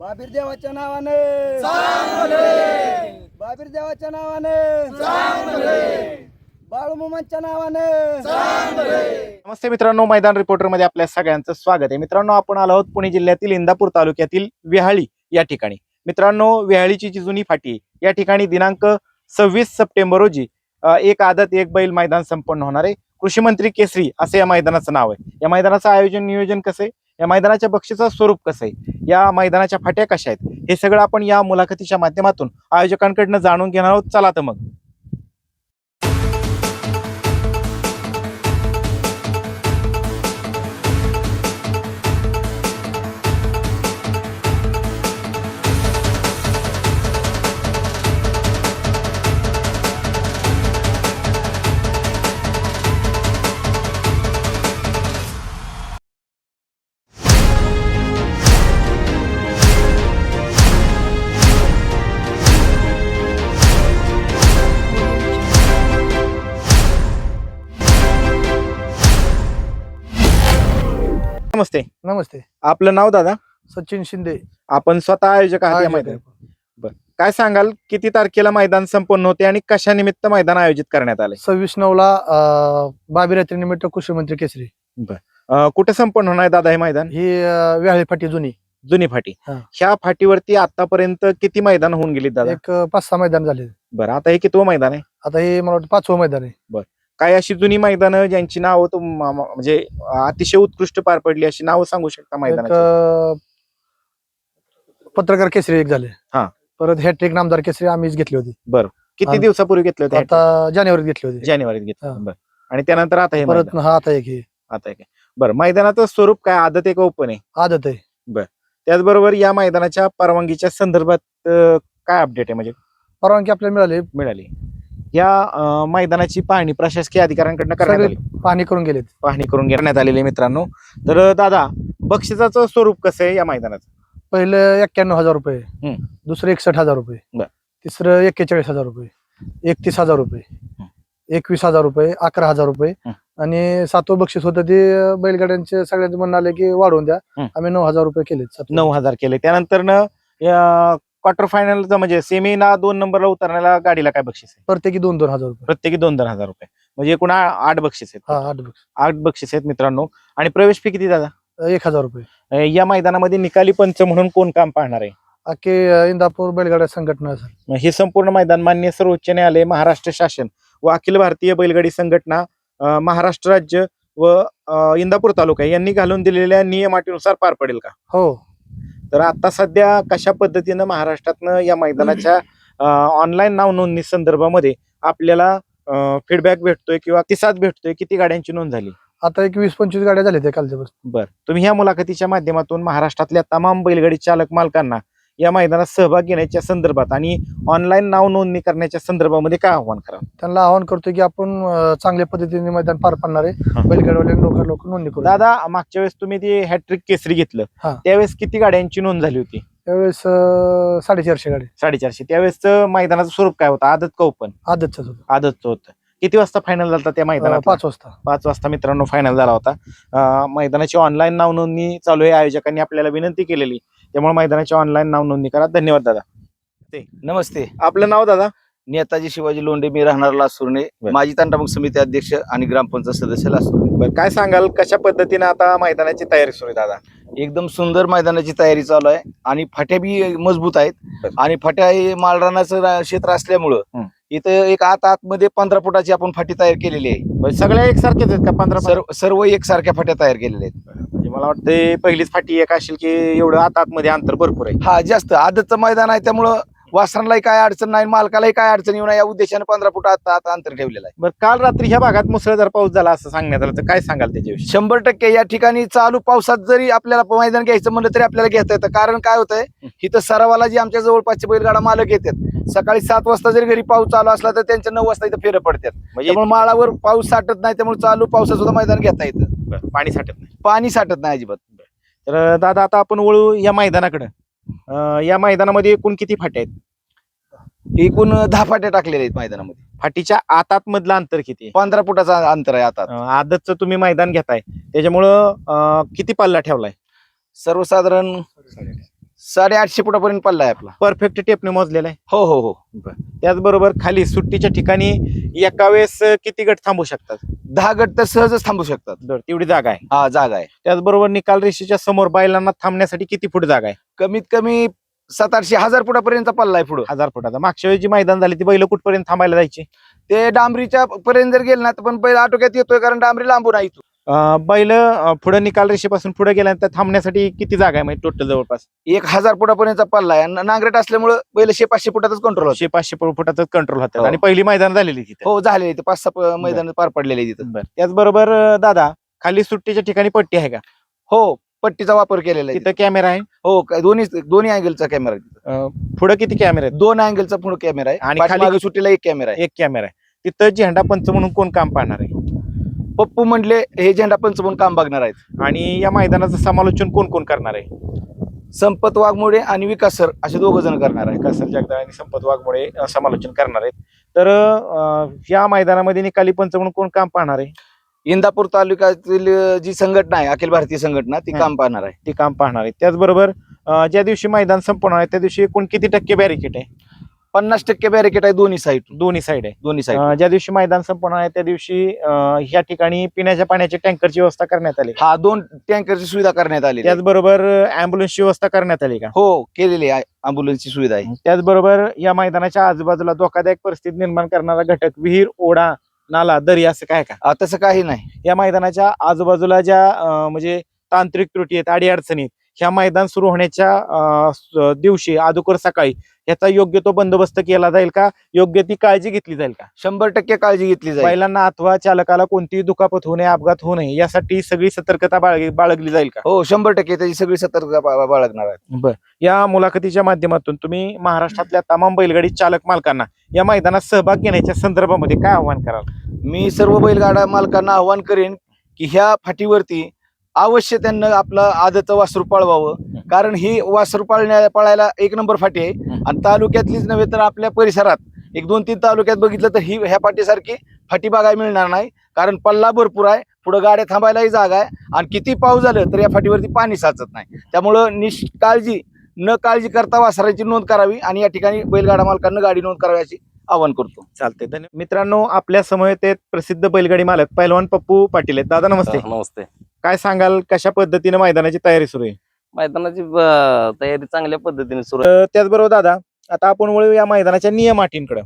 बाबीर देवाच्या नावाने. बाबीर देवाच्या नावाने. बाळूमामांच्या नावाने. नमस्ते मित्रांनो मैदान रिपोर्टरमध्ये आपल्या सगळ्यांचं स्वागत आहे. मित्रांनो आपण आलो आहोत पुणे जिल्ह्यातील इंदापूर तालुक्यातील विहाळी या ठिकाणी. मित्रांनो विहाळीची जी जुनी फाटी आहे, या ठिकाणी दिनांक सव्वीस सप्टेंबर रोजी एक आदत एक बैल मैदान संपन्न होणार आहे. कृषी मंत्री केसरी असं या मैदानाचं नाव आहे. या मैदानाचं आयोजन नियोजन कसं आहे? या मैदानाच्या बक्षीचं स्वरूप कसं आहे? या मैदानाच्या फाट्या कशा आहेत? हे सगळं आपण या मुलाखतीच्या माध्यमातून आयोजकांकडनं जाणून घेणार आहोत. चला तर मग. नमस्ते. नमस्ते. आपलं नाव दादा? सचिन शिंदे. आपण स्वतः आयोजक आहात या मैदान. काय सांगाल किती तारखेला मैदान संपन्न होते आणि कशा निमित्त मैदान आयोजित करण्यात आले सव्वीस नऊला अं, बाबीरात्री निमित्त कृषी मंत्री केसरी. कुठे संपन्न होणार आहे दादा हे मैदान? ही व्याळी फाटी जुनी. जुनी फाटी. हा. ह्या फाटीवरती आतापर्यंत किती मैदान होऊन गेली दादा? एक पाच सहा मैदान झाले बरं आता हे कितवं मैदान आहे? आता हे मला वाटतं पाचवं मैदान आहे. काय अशी जुनी मैदानं ज्यांची नावं तुम म्हणजे अतिशय उत्कृष्ट पार पडली अशी नावं सांगू शकता एक मैदानाची? अं, पत्रकार केसरी एक झाले. हा. परत हॅट्रिक नामदार केसरी आम्हीच घेतली होती. किती आणि- दिवसापूर्वी घेतले होते आता जानेवारीत घेतली होती. जानेवारीत घेतलं हा. बरं. आणि त्यानंतर आता हे परत मैदान. हा आता एक हे. आता हे. काय बरं. मैदानाचं स्वरूप काय? आदत एक ओपन आहे? आदत आहे. त्याचबरोबर या मैदानाच्या परवानगीच्या संदर्भात अं, काय अपडेट आहे? म्हणजे परवानगी आपल्याला मिळाली. मिळाली. या मैदानाची पाहणी प्रशासकीय अधिकाऱ्यांकडनं करण्यात आली. पाहणी करून गेलेत. पाहणी करून घेण्यात आलेली मित्रांनो. तर दादा बक्षिसाचं स्वरूप कसं आहे या मैदानाचं? पहिलं एक्क्याण्णव हजार रुपये. दुसरं एकसष्ट हजार रुपये. तिसरं एक्केचाळीस हजार रुपये एकतीस हजार रुपये एकवीस हजार रुपये अकरा हजार रुपये. आणि सातवं बक्षीस होतं ते बैलगाड्यांचे सगळ्यांचे म्हणणं आले की वाढवून द्या. आम्ही नऊ हजार रुपये केले नऊ हजार केले. त्यानंतर क्वार्टर फायनलचं म्हणजे सेमीला दोन नंबरला उतरण्याला गाडीला काय बक्षीस आहे? प्रत्येकी दोन दोन हजार रुपये. प्रत्येकी दोन दोन हजार रुपये. म्हणजे एकूण आ- आठ बक्षीस आहेत. हा आठ बक्षीस. आठ बक्षीस आहेत मित्रांनो. आणि प्रवेश फी किती दादा? एक हजार रुपये. अं, या मैदानामध्ये निकाली पंच म्हणून कोण काम पाहणार आहे? अख्खे अं, इंदापूर बैलगाड्या संघटना सर. मग हे संपूर्ण मैदान मान्य सर्वोच्च न्यायालय महाराष्ट्र शासन व अखिल भारतीय बैलगाडी संघटना अं, महाराष्ट्र राज्य व अं, इंदापूर तालुका यांनी घालून दिलेल्या नियमाटीनुसार पार पडेल का? हो. तर आता सध्या कशा पद्धतीनं महाराष्ट्रातनं या मैदानाच्या ऑनलाईन नाव नोंदणी संदर्भामध्ये आपल्याला फीडबॅक भेटतोय किंवा प्रतिसाद भेटतोय किती गाड्यांची नोंद झाली? आता एक वीस पंचवीस गाड्या झाल्या त्या कालच्या बर. तुम्ही ह्या मुलाखतीच्या माध्यमातून महाराष्ट्रातल्या तमाम बैलगाडी चालक मालकांना या मैदानात सहभाग घेण्याच्या संदर्भात आणि ऑनलाईन नाव नोंदणी करण्याच्या संदर्भामध्ये काय आव्हान करा त्यांना आवाहन करतो की आपण अं, चांगल्या पद्धतीने मैदान पार पाडणार. आहे. बैलगाडीवाले लोक लोक नोंदणी करू. दादा मागच्या वेळेस तुम्ही ते हॅट्रिक केसरी घेतलं. हा. त्यावेळेस किती गाड्यांची नोंद झाली होती? त्यावेळेस अं, साडेचारशे गाडी साडेचारशे. त्यावेळेस मैदानाचं स्वरूप काय होतं? आदत का ओपन आदतच होतं. आदतचं होतं. किती वाजता फायनल झाला त्या मैदानात पाच वाजता. पाच वाजता मित्रांनो फायनल झाला होता. मैदानाची ऑनलाईन नाव नोंदणी चालू आहे. आयोजकांनी आपल्याला विनंती केलेली. त्यामुळे मैदानाची ऑनलाईन नाव नोंदणी करा. धन्यवाद दादा. नमस्ते. आपलं नाव दादा? नेताजी शिवाजी लोंढे मी राहणार लासुर्णे. माजी तांडामुख समिती अध्यक्ष आणि ग्रामपंचायत सदस्य लासुर्णे. बरं काय सांगाल? कशा पद्धतीने आता मैदानाची तयारी सुरू आहे दादा? एकदम सुंदर मैदानाची तयारी चालू आहे. आणि फाट्या बी मजबूत आहेत. आणि फाट्या हे माळरानाचं रा- क्षेत्र असल्यामुळं. इथं एक आत आतमध्ये पंधरा फुटाची आपण फाटी तयार केलेली आहे. बरं, सगळ्या एकसारखेच आहेत का पंधरा सर्व सर्व एकसारख्या फाट्या तयार केलेल्या आहेत. म्हणजे मला वाटतं पहिलीच फाटी एक असेल की एवढं आता आतमध्ये अंतर भरपूर आहे. हा जास्त. आदतचं मैदान आहे त्यामुळं वासरांनाही काय अडचण नाही मालकालाही काय अडचण येऊ नये या उद्देशाने पंधरा फुट आत आत अंतर ठेवलेलं आहे. बरं काल रात्री ह्या भागात मुसळधार पाऊस झाला असं सांगण्यात आलं तर काय सांगाल त्याच्याविषयी? शंभर टक्के या ठिकाणी चालू पावसात जरी आपल्याला मैदान घ्यायचं म्हणलं तरी आपल्याला घेता येतं. कारण काय होतंय इथं सरावाला जे आमच्या जवळपासचे बैलगाडा मालक येतात सकाळी सात वाजता जरी घरी पाऊस चालू असला तर त्यांच्या नऊ वाजता इथं फेरं पडतात. म्हणजे त्यामुळे माळावर पाऊस साठत नाही त्यामुळे चालू पावसात सुद्धा मैदान घेता येतं. बरं, पाणी साठत नाही. पाणी साठत नाही अजिबात. तर दादा आता आपण वळू या मैदानाकडे. या मैदानामध्ये एकूण किती फाट्या आहेत? एकूण दहा फाट्या टाकलेल्या आहेत मैदानामध्ये. फाटीच्या आतात मधलं अंतर किती आहे? पंधरा फुटाचा अंतर आहे आता अं, आदतचं तुम्ही मैदान घेताय. त्याच्यामुळं अं, किती पल्ला ठेवलाय? सर्वसाधारण साडेआठशे फुटापर्यंत पल्ला आहे आपला. परफेक्ट टेपने मोजलेला आहे. हो हो हो. त्याचबरोबर खाली सुट्टीच्या ठिकाणी एका वेळेस किती गट थांबू शकतात? दहा गट तर सहजच थांबू शकतात. बरं, तेवढी जागा आहे. हा जागा आहे. त्याचबरोबर निकाल रेषेच्या समोर बैलांना थांबण्यासाठी किती फूट जागा आहे? कमीत कमी सात आठशे हजार फुटापर्यंत पल्ला आहे पुढं. हजार फुटाचा मागच्या वेळी जी मैदान झाली ती बैल कुठपर्यंत थांबायला जायची? ते डांबरीच्या पर्यंत जर गेलं ना तर पण बैल आटोक्यात येतोय कारण डांबरी लांबून आहे इथून. बैल पुढे निकाल रेषेपासून पुढे गेल्यानंतर थांबण्यासाठी किती जागा आहे म्हणजे टोटल जवळपास? एक हजार फुटापर्यंत पल्ला आहे. आणि नांगरट असल्यामुळे बैल शे पाचशे फुटातच कंट्रोल होते. शे पाचशे फुटाचा कंट्रोल होतात. हो. आणि पहिली मैदान झालेली तिथे. हो झाले ते पाच सहा मैदान पार पडलेले तिथं. बरं. त्याचबरोबर दादा खाली सुट्टीच्या ठिकाणी पट्टी आहे का? हो पट्टीचा वापर केलेला आहे तिथं कॅमेरा आहे? हो दोन्ही दोन्ही अँगलचा कॅमेरा आहे पुढे किती कॅमेरा आहेत? दोन अँगलचा पुढे कॅमेरा आहे. आणि खाली सुट्टीला एक कॅमेरा आहे. एक कॅमेरा आहे. तिथं झेंडा पंच म्हणून कोण काम पाहणार आहे? पप्पू म्हणले हे झेंडा पंच म्हणून काम बघणार आहेत. आणि या मैदानाचं समालोचन कोण कोण करणार आहे? संपत वाघमोडे आणि विकास सर असे दोघ जण करणार आहेत. कसर जगदाळ आणि संपत वाघमोडे अं, समालोचन करणार आहेत. तर अं, या मैदानामध्ये निकाली पंच म्हणून कोण काम पाहणार आहे? इंदापूर तालुक्यातील अं, जी संघटना आहे अखिल भारतीय संघटना ती. काम पाहणार आहे. ते काम पाहणार आहे. त्याचबरोबर अं, ज्या दिवशी मैदान संपवणार आहे त्या दिवशी एकूण किती टक्के बॅरिकेट आहे? पन्नास टक्के बॅरिकेट आहे दोन्ही साईड दोन्ही साईड आहे. दोन्ही साईड अं, ज्या दिवशी मैदान संपवणार आहे त्या दिवशी अं, या ठिकाणी पिण्याच्या पाण्याची टँकरची व्यवस्था करण्यात आली. हा दोन टँकरची सुविधा करण्यात आली त्याचबरोबर अँब्युलन्सची व्यवस्था करण्यात आली का? हो केलेली आहे. अँब्युलन्सची सुविधा आहे. त्याचबरोबर या मैदानाच्या आजूबाजूला धोकादायक परिस्थिती निर्माण करणारा घटक विहीर ओढा नाला दरी असं काय का? आ, तसं काही नाही. या मैदानाच्या आजूबाजूला ज्या अं, म्हणजे तांत्रिक त्रुटी आहेत अडी अडचणी आहेत, ह्या मैदान सुरू होण्याच्या अं, स- दिवशी अगोदर सकाळी याचा योग्य तो बंदोबस्त केला जाईल का? योग्य ती काळजी घेतली जाईल का? शंभर टक्के काळजी घेतली जाईल. बैलांना अथवा चालकाला कोणतीही दुखापत होऊ नये अपघात होऊ नये यासाठी सगळी सतर्कता बाळग- बाळगली जाईल का? हो शंभर टक्के त्याची सगळी सतर्कता बा- बाळगणार आहे. बर. या मुलाखतीच्या माध्यमातून तुम्ही महाराष्ट्रातल्या तमाम बैलगाडी चालक मालकांना या मैदानात सहभाग घेण्याच्या संदर्भामध्ये काय आव्हान कराल? मी सर्व बैलगाडा मालकांना आव्हान करेन की ह्या फाटीवरती अवश्य त्यांना आपलं आदत वासरू पळवावं. कारण ही वासरू पाळण्या पळायला एक नंबर फाटी आहे. आणि तालुक्यातलीच नव्हे तर आपल्या परिसरात एक दोन तीन तालुक्यात बघितलं तर ही ह्या फाटीसारखी फाटी बघायला मिळणार नाही. कारण पल्ला भरपूर आहे पुढे गाड्या थांबायलाही जागा आहे आणि किती पाऊस झालं तर या फाटीवरती पाणी साचत नाही. त्यामुळं निष्काळजी न काळजी करता वासराची नोंद करावी आणि या ठिकाणी बैलगाडा मालकांना गाडी नोंद करावी अशी आवाहन करतो. चालते धन्यवाद. मित्रांनो आपल्यासमोर ते प्रसिद्ध बैलगाडी मालक पैलवान पप्पू पाटील आहेत. दादा नमस्ते. हा, नमस्ते. काय सांगाल कशा पद्धतीने मैदानाची तयारी सुरू आहे? मैदानाची ब- तयारी चांगल्या पद्धतीने सुरू तर त्याचबरोबर दादा आता आपण वळू या मैदानाच्या नियम अटींकडे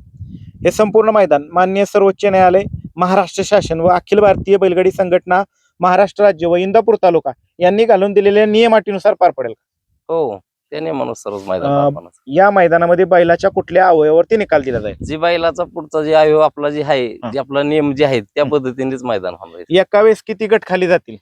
हे संपूर्ण मैदान मान्य सर्वोच्च न्यायालय महाराष्ट्र शासन व अखिल भारतीय बैलगाडी संघटना महाराष्ट्र राज्य व इंदापूर तालुका यांनी घालून दिलेल्या नियम अटीनुसार पार पडेल आहे. हो त्या नियमानुसारच मैदान अं, या मैदानामध्ये बैलाच्या कुठल्या अवयवावरती निकाल दिला जाईल जी बैलाचा पुढचा जे आहे आपला जे आहे हा. जे आपला नियम जे आहेत त्या. पद्धतीनेच मैदान होणार आहे. एका वेळेस किती गट खाली जातील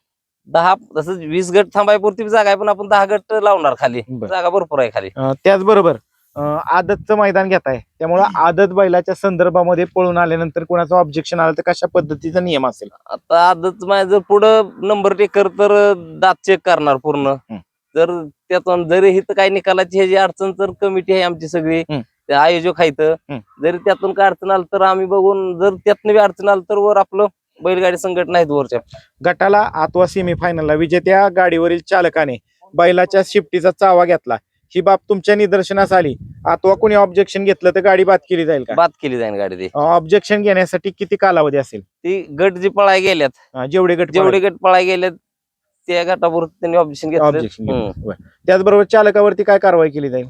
दहा तसंच वीस गट थांबायपुरती जागा आहे पण आपण दहा गट लावणार खाली बरं. जागा भरपूर आहे खाली अं, त्याचबरोबर अं, आदतचं मैदान घेत आहे त्यामुळे आदत बैलाच्या संदर्भामध्ये पळून आल्यानंतर कोणाचं ऑब्जेक्शन आलं तर कशा पद्धतीचा नियम असेल आता आदत माझ्या जर पुढं नंबर टेकर तर दात चेक करणार पूर्ण हं. जर त्यातून जरी हिथं काही निकालाची ह्याची अडचण तर कमिटी आहे आमची सगळी. ते आयोजक आहेत. जरी त्यातून काय अडचण आलं तर आम्ही बघून जर त्यातनं बी अडचण आलं तर वर आपलं बैलगाडी संघटना आहेत वरच्या. गटाला अथवा सेमीफायनलला विजेत्या गाडीवरील चालकाने बैलाच्या शिफ्टीचा चावा घेतला. ही बाब तुमच्या निदर्शनास आली. अथवा कोणी ऑब्जेक्शन घेतलं तर गाडी बाद केली जाईल का? बाद केली जाईल गाडी ती. ऑब्जेक्शन घेण्यासाठी किती कालावधी असेल? ती गट जी पळाय गेल्यात जेवढे गट जेवढे गट पळाय गेल्यात त्या गटावर त्यांनी ऑब्जेक्शन ऑब्जेक्शन घेतलं त्याचबरोबर चालकावरती काय कारवाई केली जाईल?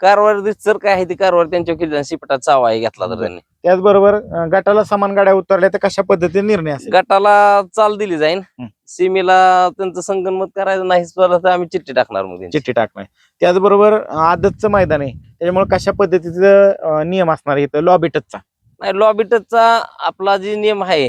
कारवार जर काय आहे ती कारवार त्यांच्यावर केली जाईल. शिपटा चावा आहे घेतला तर त्यांनी. त्याचबरोबर अं, गटाला समान गाड्या उतरल्या तर कशा पद्धतीने निर्णय असेल? गटाला चाल दिली जाईल हं. सीमेला त्यांचं संगनमत करायचं तर आम्ही चिठ्ठी टाकणार मग त्यांची. चिठ्ठी टाकणार त्याचबरोबर आदतचं मैदान आहे. त्याच्यामुळे कशा पद्धतीचं अं, नियम असणार आहे इथं? लॉबी टचचा. नाही लॉबिटचा आपला जे नियम आहे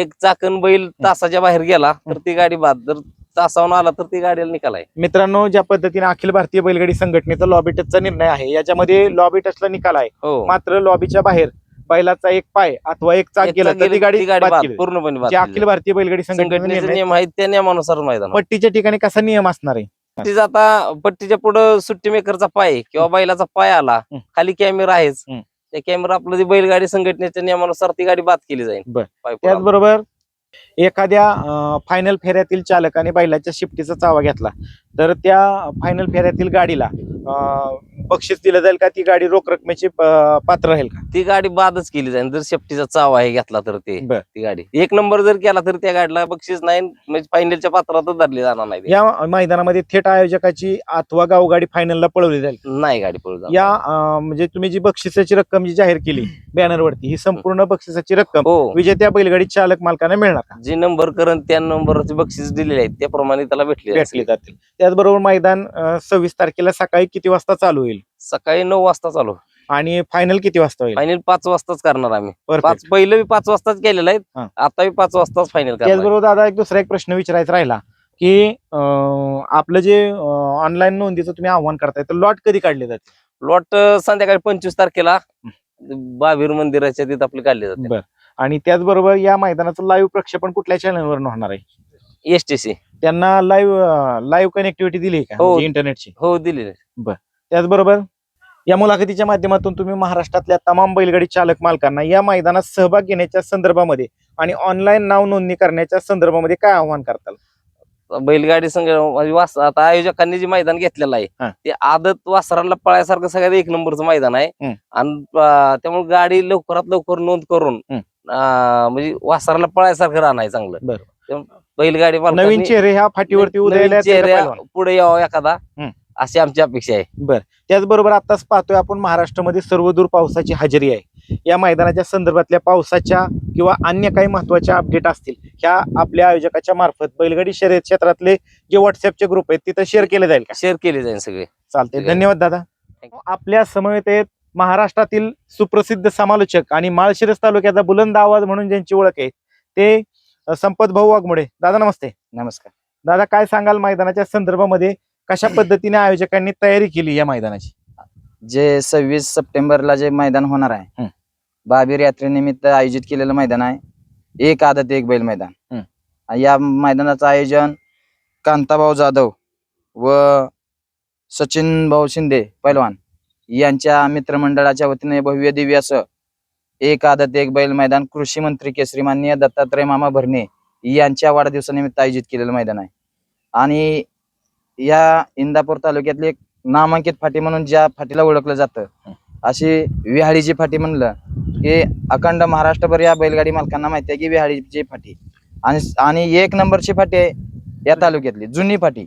एक चाकण बैल तासाच्या बाहेर गेला तर ती गाडी बाद जर तासावून आला तर ती गाडीला निकाल आहे मित्रांनो ज्या पद्धतीने अखिल भारतीय बैलगाडी संघटनेचा लॉबी टचचा निर्णय आहे याच्यामध्ये लॉबी टचला निकाल आहे हो मात्र लॉबीच्या बाहेर बैलाचा एक पाय अथवा एक चाक गेला तर ती गाडी. पूर्णपणे अखिल भारतीय बैलगाडी. संघटनेचा नियम आहेत त्या नियमानुसार मैदान. पट्टीच्या ठिकाणी कसा नियम असणार आहे पट्टीचा आता पट्टीच्या पुढे सुट्टी मेकरचा पाय किंवा बैलाचा पाय आला. खाली कॅमेरा आहेच. त्या कॅमेरा आपलं बैलगाडी संघटनेच्या नियमानुसार ती गाडी बाद केली जाईल. त्याचबरोबर एखाद्या फायनल फेऱ्यातील चालकाने बैलाच्या शिफ्टीचा चावा घेतला. तर त्या फायनल फेऱ्यातील गाडीला बक्षीस दिलं जाईल का? ती गाडी रोख रकमेची पात्र राहील का? ती गाडी बादच केली जाईल. जर शेफ्टीचा चावा आहे घेतला तर ते. ती गाडी. एक नंबर जर केला तर त्या गाडीला बक्षीस नाही म्हणजे फायनलच्या पात्रातच धरली जाणार नाही. या मैदानामध्ये थेट आयोजकाची अथवा गावगाडी फायनलला पळवली जाईल. नाही गाडी पळू जाणार. या म्हणजे तुम्ही जी बक्षिसाची रक्कम जी जाहीर केली बॅनरवरती ही संपूर्ण बक्षिसाची रक्कम हो. विजेत्या बैलगाडी चालक मालकांना मिळणार का? जे नंबर करण त्या नंबरचे बक्षीस दिलेले आहेत त्याप्रमाणे त्याला भेटले भेटली जातील. त्याचबरोबर मैदान सव्वीस तारखेला सकाळी किती वाजता चालू होईल? सकाळी नऊ वाजता चालू. आणि फायनल किती वाजता होईल? फायनल पाच वाजताच करणार आम्ही. पाच पहिलं बी पाच वाजताच केलेलं आहे. आता पाच वाजताच फायनल त्याचबरोबर दादा एक दुसरा एक प्रश्न विचारायचा राहिला की आपलं जे ऑनलाईन नोंदीचं तुम्ही आव्हान करताय तर लॉट कधी काढले जाते लॉट संध्याकाळी पंचवीस तारखेला. बावीर मंदिराच्या तिथं आपले काढले जाते. बर. आणि त्याचबरोबर या मैदानाचं लाईव्ह प्रक्षेपण कुठल्या चॅनलवर होणार आहे? एसटीसी त्यांना लाईव्ह लाईव्ह कनेक्टिव्हिटी दिली आहे का? हो. म्हणजे इंटरनेटची हो दिलेले त्याचबरोबर या मुलाखतीच्या माध्यमातून तुम्ही महाराष्ट्रातल्या तमाम बैलगाडी चालक मालकांना या मैदानात सहभाग घेण्याच्या संदर्भामध्ये आणि ऑनलाईन नाव नोंदणी करण्याच्या संदर्भामध्ये काय आव्हान करताल? बैलगाडी संघ म्हणजे वास आता आयोजकांनी जे मैदान घेतलेलं. आहे ते आदत वासराला पळायसारखं सगळ्यात एक नंबरचं मैदान आहे. आणि त्यामुळे गाडी लवकरात लवकर नोंद करून म्हणजे वासराला पळायसारखं राहणं आहे चांगलं बैलगाडी नवीन चेहरे ह्या फाटीवरती उदयाला चेहऱ्या? पुढे यावा एखादा. अशी आमची अपेक्षा आहे त्याचबरोबर आताच पाहतोय आपण महाराष्ट्रामध्ये सर्वदूर पावसाची हजेरी आहे या मैदानाच्या संदर्भातल्या पावसाच्या किंवा अन्य काही महत्त्वाच्या अपडेट असतील ह्या आपल्या आयोजकाच्या मार्फत बैलगाडी शर्यत क्षेत्रातले जे व्हॉट्सअपचे ग्रुप आहेत तिथं शेअर केले जाईल का? शेअर केली जाईल सगळे. चालते. धन्यवाद दादा. आपल्या समवेत आहेत महाराष्ट्रातील सुप्रसिद्ध समालोचक आणि माळशिरस तालुक्याचा बुलंद आवाज म्हणून ज्यांची ओळख आहे ते संपत भाऊ वाघमोडे. दादा नमस्ते. नमस्कार. दादा काय सांगाल मैदानाच्या संदर्भामध्ये कशा पद्धतीने आयोजकांनी तयारी केली या मैदानाची? जे सव्वीस सप्टेंबरला जे मैदान होणार आहे हं. बाबीर यात्रेनिमित्त आयोजित केलेलं मैदान आहे एक आदत एक बैल मैदान हं. आणि या मैदानाचं आयोजन कांताभाऊ जाधव व सचिन भाऊ शिंदे पैलवान यांच्या मित्रमंडळाच्या वतीने भव्य दिव्य असं एक आदत एक बैल मैदान कृषी मंत्री केसरी माननीय दत्तात्रय मामा भरणे यांच्या वाढदिवसानिमित्त आयोजित केलेलं मैदान आहे आणि या इंदापूर तालुक्यातली एक नामांकित फाटी म्हणून ज्या फाटीला ओळखलं जातं अशी विहाळीची फाटी म्हणलं की अखंड महाराष्ट्रभर या बैलगाडी मालकांना माहिती आहे की विहाळीची फाटी. आणि आणि एक नंबरची फाटी आहे या तालुक्यातली जुनी फाटी.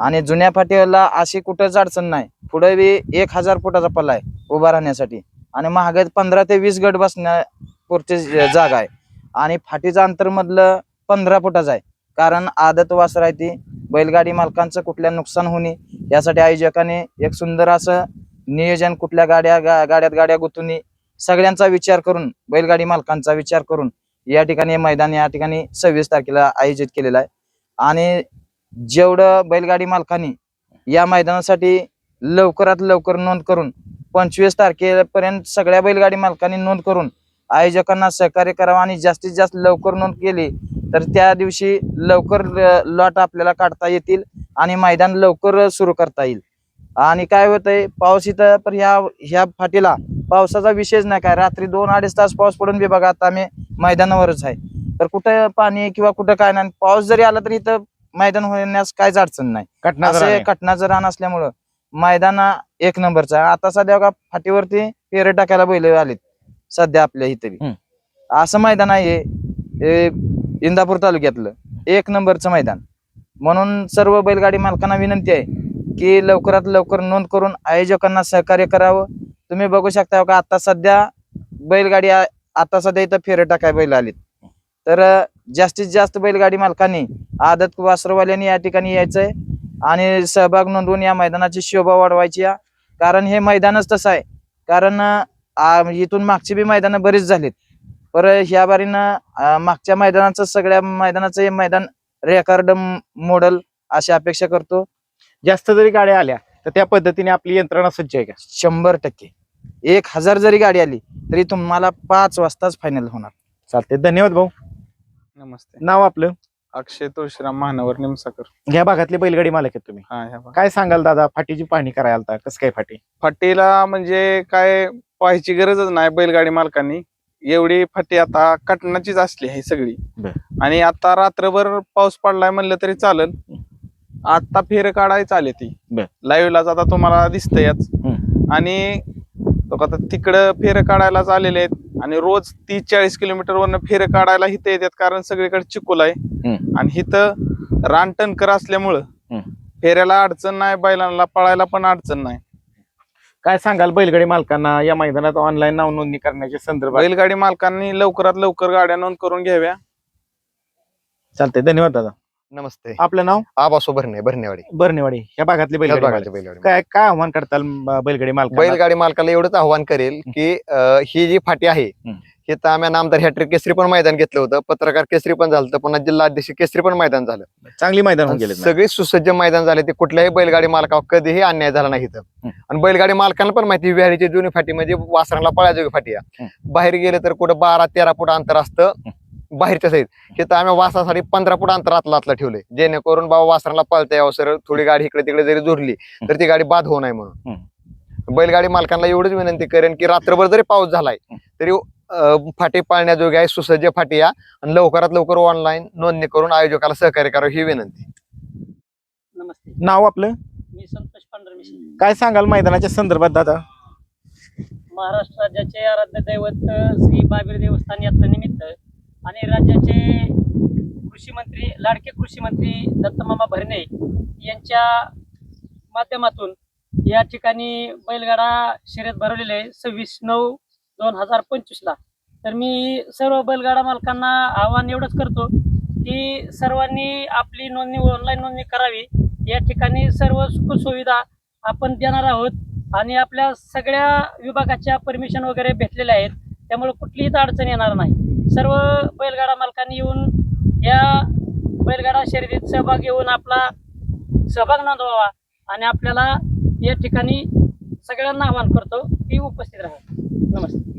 आणि जुन्या फाटीला अशी कुठंच अडचण नाही. पुढे बी एक हजार फुटाचा पल्ला आहे उभा राहण्यासाठी. आणि महागात पंधरा ते वीस गट बसण्यापुरती जागा आहे. आणि फाटीचं अंतर मधलं पंधरा फुटाचं आहे. कारण आदत वासर आहे ती बैलगाडी मालकांचं कुठल्या नुकसान होणे यासाठी आयोजकाने एक सुंदर असं नियोजन कुठल्या गाड्या गा- गाड्यात गाड्या गुंतवणे सगळ्यांचा विचार करून बैलगाडी मालकांचा विचार करून या ठिकाणी मैदान या ठिकाणी सव्वीस तारखेला आयोजित केलेलं आहे. आणि जेवढं बैलगाडी मालकांनी या मैदानासाठी लवकरात लवकर नोंद करून पंचवीस तारखेपर्यंत सगळ्या बैलगाडी मालकांनी नोंद करून आयोजकांना सहकार्य करावं आणि जास्तीत जास्त लवकर नोंद केली तर त्या दिवशी लवकर लॉट आपल्याला काढता येतील आणि मैदान लवकर सुरू करता येईल. आणि काय होतंय पाऊस इथं तर ह्या ह्या फाटीला पावसाचा विषयच नाही काय. रात्री दोन अडीच तास पाऊस पडून बी बघा आता आम्ही मैदानावरच आहे. तर कुठं पाणी किंवा कुठं काय नाही. पाऊस जरी आला तरी इथं मैदान होण्यास काहीच अडचण नाही. कटनाचं असे. कटनाचं रान असल्यामुळं मैदान एक नंबरचा आहे. आता सध्या बघा फाटीवरती पेरे टाकायला बैल आलेत सध्या आपल्या इथे. असं मैदान आहे इंदापूर तालुक्यातलं. एक नंबरचं मैदान. म्हणून सर्व बैलगाडी मालकांना विनंती आहे की लवकरात लवकर नोंद करून आयोजकांना सहकार्य करावं. तुम्ही बघू शकता का आता सध्या बैलगाडी आता सध्या इथं फेरे टाकाय बैल आलीत. तर जास्तीत जास्त बैलगाडी मालकांनी आदत वासरवाल्यांनी या ठिकाणी यायचंय आणि सहभाग नोंदवून या मैदानाची शोभा वाढवायची या कारण हे मैदानच तसं आहे. कारण इथून मागची बी मैदानं बरीच झालीत. पर ह्या बारीनं अं, मागच्या मैदानाचं सगळ्या मैदानाचं हे मैदान रेकॉर्ड मॉडल अशी अपेक्षा करतो. जास्त जरी गाड्या आल्या तर त्या पद्धतीने आपली यंत्रणा सज्ज आहे का? शंभर टक्के. एक हजार जरी गाडी आली तरी तुम्हाला पाच वाजताच फायनल होणार. चालते धन्यवाद भाऊ. नमस्ते. नाव आपलं? अक्षय तुळशीराम महानवर निमसाकर. या भागातले बैलगाडी मालक आहेत तुम्ही. हा ह्या बघा. काय सांगाल दादा? फाटीची पाहणी करायला आलता. कसं काय फाटी? फाटीला म्हणजे काय पाहायची गरजच नाही बैलगाडी मालकांनी. एवढी फाटी आता कटनाचीच असली आहे सगळी बर. आणि आता रात्रभर पाऊस पडलाय म्हणलं तरी चालेल आता फेर काढाय चाले ती बर. लाईव्हलाच आता तुम्हाला दिसतंयच. आणि तो आता तिकडं फेर काढायलाच आलेले आहेत आणि रोज तीस चाळीस किलोमीटर वरनं फेर काढायला इथं येतात कारण सगळीकडे चिकोल आहे हम्म. आणि इथं रानटणकर असल्यामुळं हम्म. फेऱ्याला अडचण नाही बैलांना पळायला पण अडचण नाही काय सांगाल बैलगाडी मालकांना या मैदानात ऑनलाईन नाव नोंदणी करण्याच्या संदर्भात? बैलगाडी मालकांनी लवकरात लवकर गाड्या नोंद करून घ्याव्या. चालतंय धन्यवाद दादा. नमस्ते. आपलं नाव? आबासो भरणे भरणेवाडी बर्नेवाडी या भागातले त्याच बैलगाडी भागाचे मालक. बैलगाडी काय काय आव्हान करताल बैलगाडी मालक बैलगाडी मालकाला एवढंच आव्हान करेल की अं, ही जी फाटी आहे हम्म. तर आम्ही नामदार हॅट्रिक केसरी पण मैदान घेतलं होतं पत्रकार केसरी पण झालं होतं पुन्हा जिल्हा अध्यक्ष केसरी पण मैदान झालं. चांगली मैदान होऊन आणि गेले सगळे सुसज्ज मैदान झाले ते कुठल्याही बैलगाडी मालकावर कधीही अन्याय झाला नाही इथं. आणि बैलगाडी मालकांना पण माहिती विहारीची जुनी फाटी म्हणजे वासरांना पळाजोगी फाटी. बाहेर गेले तर कुठं बारा तेरा फूट अंतर असतं बाहेरच्या साईड हे तर आम्ही वासासाठी पंधरा फूट अंतर आतला आतला ठेवले जेणेकरून बाबा वासरांना पळता यावं सर थोडी गाडी इकडे तिकडे जरी जोडली तर ती गाडी बाद होऊ नये म्हणून. बैलगाडी मालकांना एवढीच विनंती करेन की रात्रभर जरी पाऊस झालाय तरी फाटी पाळण्याजोगी आहे सुसज्ज फाटी या. आणि लवकरात लवकर ऑनलाईन नोंदणी करून आयोजकाला सहकार्य करावं ही विनंती. नमस्ते. नाव आपलं? मी संतोष पांढरमिशी काय सांगाल मैदानाच्या संदर्भात दादा? महाराष्ट्र राज्याचे आराध्य दैवत श्री बाबीर देवस्थान यात्रेनिमित्त आणि राज्याचे कृषी मंत्री लाडके कृषी मंत्री दत्तमामा भरणे यांच्या माध्यमातून या ठिकाणी बैलगाडा शर्यत भरवलेले आहे. सव्वीस नऊ दोन हजार पंचवीसला तर मी सर्व बैलगाडा मालकांना आव्हान एवढंच करतो की सर्वांनी आपली नोंदणी ऑनलाईन नोंदणी करावी. या ठिकाणी सर्व सुखसुविधा आपण देणार आहोत आणि आपल्या सगळ्या विभागाच्या परमिशन वगैरे भेटलेल्या आहेत. त्यामुळे कुठलीही अडचण येणार नाही. सर्व बैलगाडा मालकांनी येऊन या बैलगाडा शर्यतीत सहभाग घेऊन आपला सहभाग नोंदवावा आणि आपल्याला या ठिकाणी सगळ्यांना आवाहन करतो की उपस्थित राहा. नमस्ते